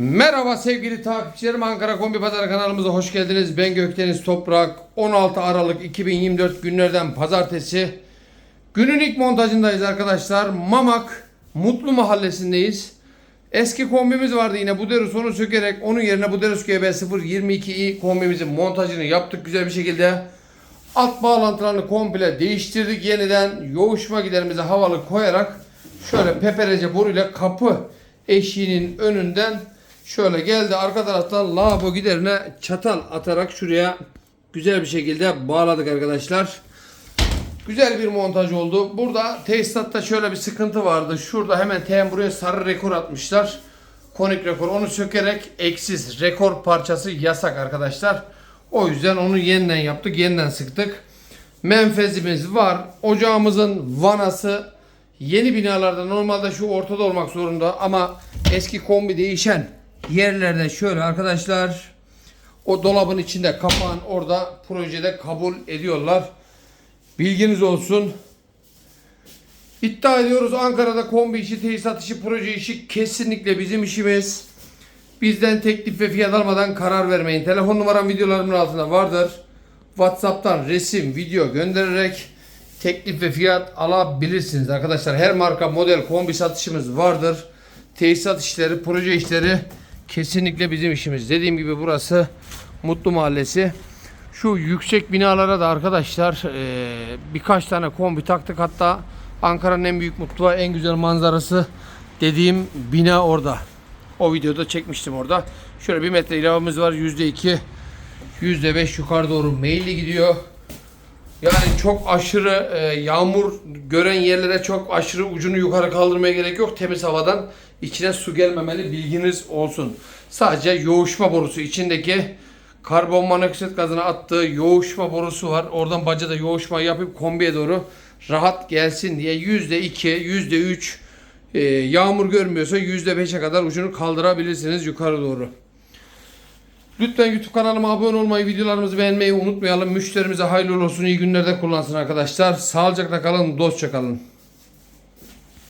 Merhaba sevgili takipçilerim Ankara Kombi Pazarı kanalımıza hoş geldiniz. Ben Gökdeniz Toprak. 16 Aralık 2024 günlerden pazartesi. Günün ilk montajındayız arkadaşlar. Mamak Mutlu Mahallesi'ndeyiz. Eski kombimiz vardı yine Buderus onu sökerek onun yerine Buderus GB 022i kombimizin montajını yaptık güzel bir şekilde. Alt bağlantılarını komple değiştirdik yeniden. Yoğuşma giderimizi havalı koyarak şöyle peperece boruyla kapı eşiğinin önünden şöyle geldi. Arka taraftan lavabo giderine çatal atarak şuraya güzel bir şekilde bağladık arkadaşlar. Güzel bir montaj oldu. Burada tesisatta şöyle bir sıkıntı vardı. Şurada hemen TM buraya sarı rekor atmışlar. Konik rekor. Onu sökerek eksiz rekor parçası yasak arkadaşlar. O yüzden onu yeniden yaptık. Yeniden sıktık. Menfezimiz var. Ocağımızın vanası yeni binalarda normalde şu ortada olmak zorunda ama eski kombi değişen yerlerde şöyle arkadaşlar o dolabın içinde kapağın orada projede kabul ediyorlar. Bilginiz olsun. İddia ediyoruz Ankara'da kombi işi, tesisat işi, proje işi kesinlikle bizim işimiz. Bizden teklif ve fiyat almadan karar vermeyin. Telefon numaram videolarımın altında vardır. WhatsApp'tan resim, video göndererek teklif ve fiyat alabilirsiniz arkadaşlar. Her marka model kombi satışımız vardır. Tesisat işleri, proje işleri kesinlikle bizim işimiz. Dediğim gibi burası Mutlu Mahallesi. Şu yüksek binalara da arkadaşlar eee, birkaç tane kombi taktık. Hatta Ankara'nın en büyük mutluğa en güzel manzarası dediğim bina orada. O videoda çekmiştim orada. Şöyle bir metre ilavemiz var. Yüzde iki, yüzde beş yukarı doğru meyilli gidiyor. Yani çok aşırı e, yağmur gören yerlere çok aşırı ucunu yukarı kaldırmaya gerek yok. Temiz havadan içine su gelmemeli bilginiz olsun. Sadece yoğuşma borusu içindeki karbon monoksit gazını attığı yoğuşma borusu var. Oradan bacada yoğuşma yapıp kombiye doğru rahat gelsin diye yüzde iki, yüzde üç e, yağmur görmüyorsa yüzde beşe kadar ucunu kaldırabilirsiniz yukarı doğru. Lütfen YouTube kanalıma abone olmayı, videolarımızı beğenmeyi unutmayalım. Müşterimize hayırlı olsun, iyi günlerde kullansın arkadaşlar. Sağlıcakla kalın, dostça kalın.